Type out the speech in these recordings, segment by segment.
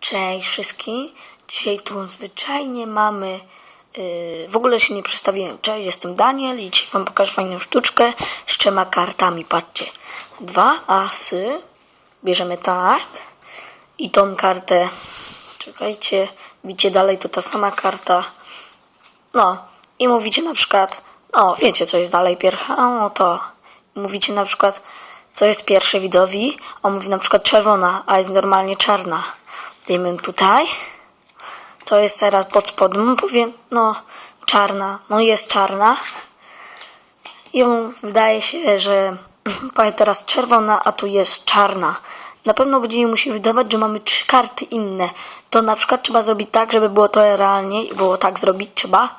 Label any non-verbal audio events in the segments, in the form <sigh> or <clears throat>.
Cześć wszystkim. Dzisiaj tu zwyczajnie mamy. Yy, w ogóle się nie przedstawiłem. Cześć, jestem Daniel i dzisiaj wam pokażę fajną sztuczkę z trzema kartami. Patrzcie. Dwa asy. Bierzemy tak. I tą kartę. Czekajcie. Widzicie dalej, to ta sama karta. No. I mówicie na przykład. No, wiecie co jest dalej pierwsza. No to. Mówicie na przykład. Co jest pierwsze widowi? On mówi na przykład czerwona, a jest normalnie czarna. Dajmy tutaj. Co jest teraz pod spodem? Powiem, no, czarna. No jest czarna. I wydaje się, że <clears throat> powie teraz czerwona, a tu jest czarna. Na pewno będzie mu się wydawać, że mamy trzy karty inne. To na przykład trzeba zrobić tak, żeby było to realnie i było tak zrobić trzeba.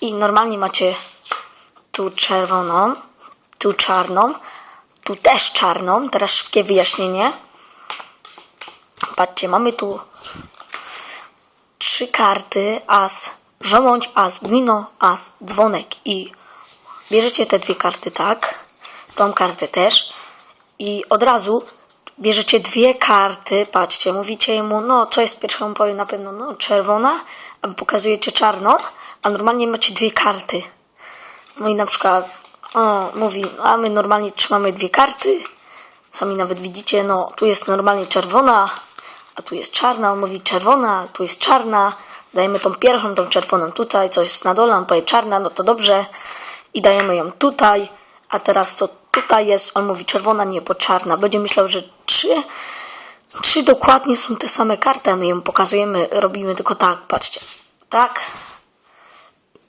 I normalnie macie tu czerwoną, tu czarną, tu też czarną. Teraz szybkie wyjaśnienie. Patrzcie, mamy tu trzy karty, as, żołądź, as, wino, as, dzwonek. I bierzecie te dwie karty, tak? Tą kartę też. I od razu bierzecie dwie karty, patrzcie, mówicie mu, no co jest pierwszą, powie na pewno, no czerwona, a pokazujecie czarną, a normalnie macie dwie karty. No i na przykład, o, mówi, a my normalnie trzymamy dwie karty, sami nawet widzicie, no tu jest normalnie czerwona, a tu jest czarna, on mówi czerwona, tu jest czarna, dajemy tą pierwszą, tą czerwoną tutaj, co jest na dole, on powie czarna, no to dobrze. I dajemy ją tutaj, a teraz co tutaj jest, on mówi czerwona, nie, bo czarna, będzie myślał, że trzy, trzy dokładnie są te same karty, a my ją pokazujemy, robimy tylko tak, patrzcie, tak,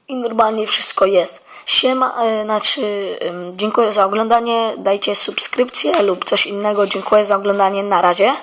i normalnie wszystko jest. Siema, e, znaczy, dziękuję za oglądanie, dajcie subskrypcję lub coś innego, dziękuję za oglądanie, na razie.